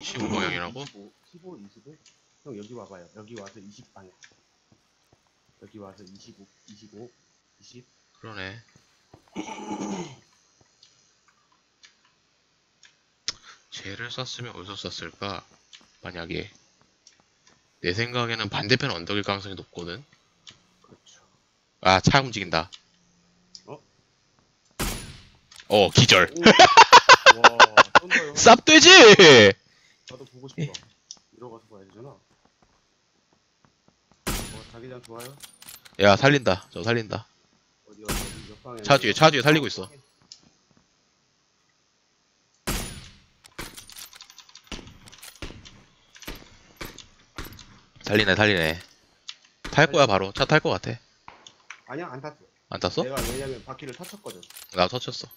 15 방향이라고? 15, 15, 25? 형 여기 와봐요. 여기 와서 20 방향. 여기 와서 25, 25, 20. 그러네. 쟤를 쐈으면 어디서 쐈을까? 만약에 내 생각에는 반대편 언덕일 가능성이 높거든. 그렇죠. 아, 차 움직인다. 어? 어, 기절. 쌉되지! 나도 보고 싶어. 이러 가서 봐야 되잖아. 어, 자기장 좋아요? 야, 살린다. 저 살린다. 어디 어디 몇? 차 뒤에, 차 뒤에 살리고 있어. 살리네, 살리네. 탈 거야, 바로. 차 탈 거 같아. 아니야 안 탔어. 안 탔어? 내가 왜냐면 바퀴를 터쳤거든. 나 터쳤어.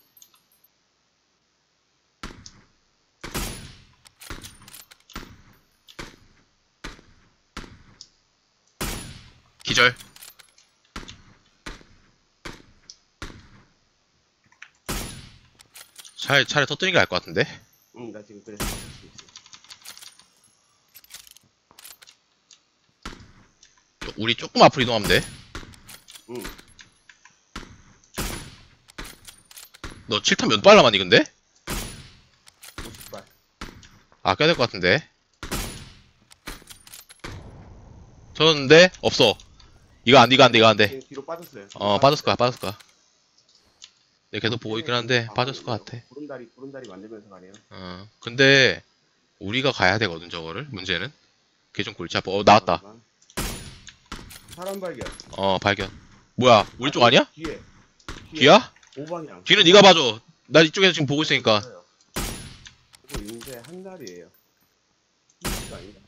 기절. 차에, 차를 터뜨린 게알것 같은데? 응, 나 지금 그래서. 우리 조금 앞으로 이동하면 돼. 응. 너 7탄 몇 발 남았니, 근데? 50발. 아, 껴야 될 것 같은데. 졌는데? 없어. 이거 안 돼, 이거 안 돼, 이거 안 돼. 지금 뒤로 빠졌어요. 어, 빠졌을 거야, 빠졌을 거야. 내가 계속 보고 있긴 한데, 빠졌을 것 같아. 구름다리, 구름다리 만들면서 가네요. 어, 근데, 우리가 가야 되거든, 저거를, 문제는. 걔좀 골치 아파. 어, 나왔다. 사람 발견. 어, 발견. 뭐야, 우리 쪽 아니야? 뒤에. 뒤야? 5방향. 뒤는 네가 봐줘. 나 이쪽에서 지금 보고 있으니까. 있는데 한 달이에요. 아니다.